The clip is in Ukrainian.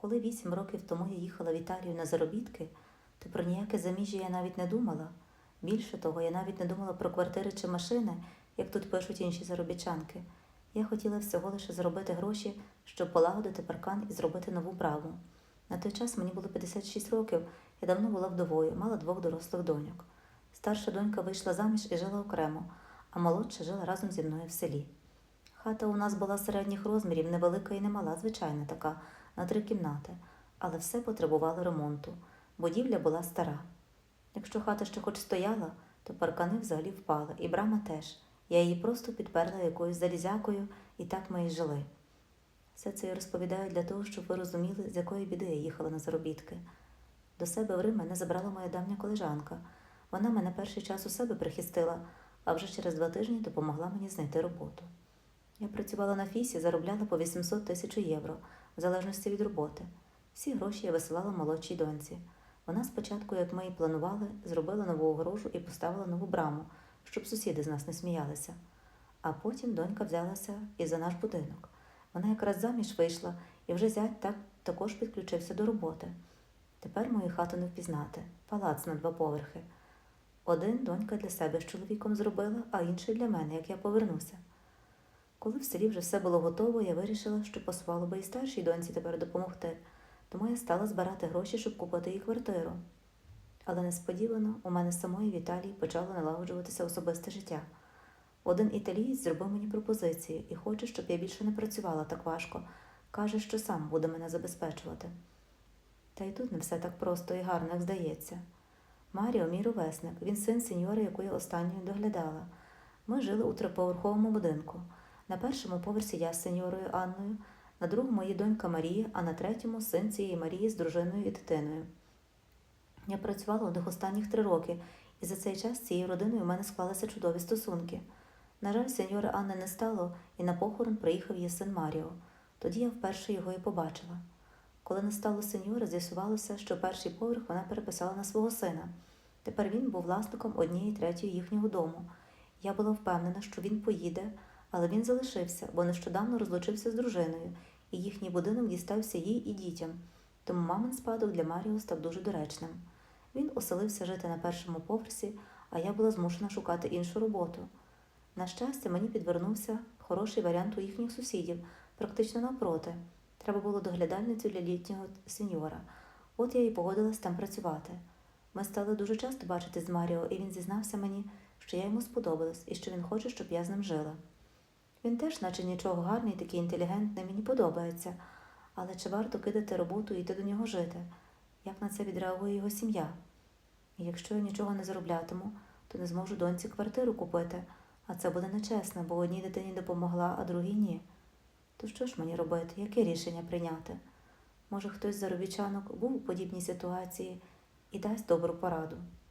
Коли вісім років тому я їхала в Італію на заробітки, то про ніяке заміжжя я навіть не думала. Більше того, я навіть не думала про квартири чи машини, як тут пишуть інші заробітчанки. Я хотіла всього лише заробити гроші, щоб полагодити паркан і зробити нову браву. На той час мені було 56 років, я давно була вдовою, мала двох дорослих доньок. Старша донька вийшла заміж і жила окремо, а молодша жила разом зі мною в селі. Хата у нас була середніх розмірів, невелика і немала, звичайна така, на три кімнати, але все потребувало ремонту. Будівля була стара. Якщо хата ще хоч стояла, то паркани взагалі впали, і брама теж. Я її просто підперла якоюсь залізякою, і так ми і жили. Все це я розповідаю для того, щоб ви розуміли, з якої біди я їхала на заробітки. До себе в Рим мене забрала моя давня колежанка. Вона мене перший час у себе прихистила, а вже через два тижні допомогла мені знайти роботу. Я працювала на фісі, заробляла по 800 тисяч євро, в залежності від роботи. Всі гроші я висилала молодшій доньці. Вона спочатку, як ми і планували, зробила нову огорожу і поставила нову браму, щоб сусіди з нас не сміялися. А потім донька взялася і за наш будинок. Вона якраз заміж вийшла, і вже зять так також підключився до роботи. Тепер мою хату не впізнати палац на два поверхи. Один донька для себе з чоловіком зробила, а інший для мене, як я повернуся. Коли в селі вже все було готово, я вирішила, що посувало би і старшій доньці тепер допомогти, тому я стала збирати гроші, щоб купити їй квартиру. Але несподівано у мене самої в почало налагоджуватися особисте життя. Один італієць зробив мені пропозицію і хоче, щоб я більше не працювала так важко. Каже, що сам буде мене забезпечувати. Та й тут не все так просто і гарно, як здається. Маріо, мій ровесник, він син сеньори, яку я останньою доглядала. Ми жили у триповерховому будинку. На першому поверсі я з сеньорою Анною, на другому її донька Марія, а на третьому син цієї Марії з дружиною і дитиною. Я працювала у них останніх три роки, і за цей час цією родиною в мене склалися чудові стосунки. На жаль, сеньори Анни не стало, і на похорон приїхав її син Маріо. Тоді я вперше його і побачила. Коли не стало сеньора, з'ясувалося, що перший поверх вона переписала на свого сина. Тепер він був власником однієї третьої їхнього дому. Я була впевнена, що він поїде, але він залишився, бо нещодавно розлучився з дружиною, і їхній будинок дістався їй і дітям. Тому мамин спадок для Маріо став дуже доречним. Він оселився жити на першому поверсі, а я була змушена шукати іншу роботу. На щастя, мені підвернувся хороший варіант у їхніх сусідів, практично навпроти. Треба було доглядальницю для літнього сеньора. От я і погодилась там працювати. Ми стали дуже часто бачити з Маріо, і він зізнався мені, що я йому сподобалась і що він хоче, щоб я з ним жила. Він теж, наче нічого гарний, такий інтелігентний, мені подобається. Але чи варто кидати роботу і йти до нього жити? Як на це відреагує його сім'я? І якщо я нічого не зароблятиму, то не зможу доньці квартиру купити, а це буде нечесно, бо одній дитині допомогла, а другій ні. То що ж мені робити? Яке рішення прийняти? Може, хтось з заробітчанок був у подібній ситуації і дасть добру пораду.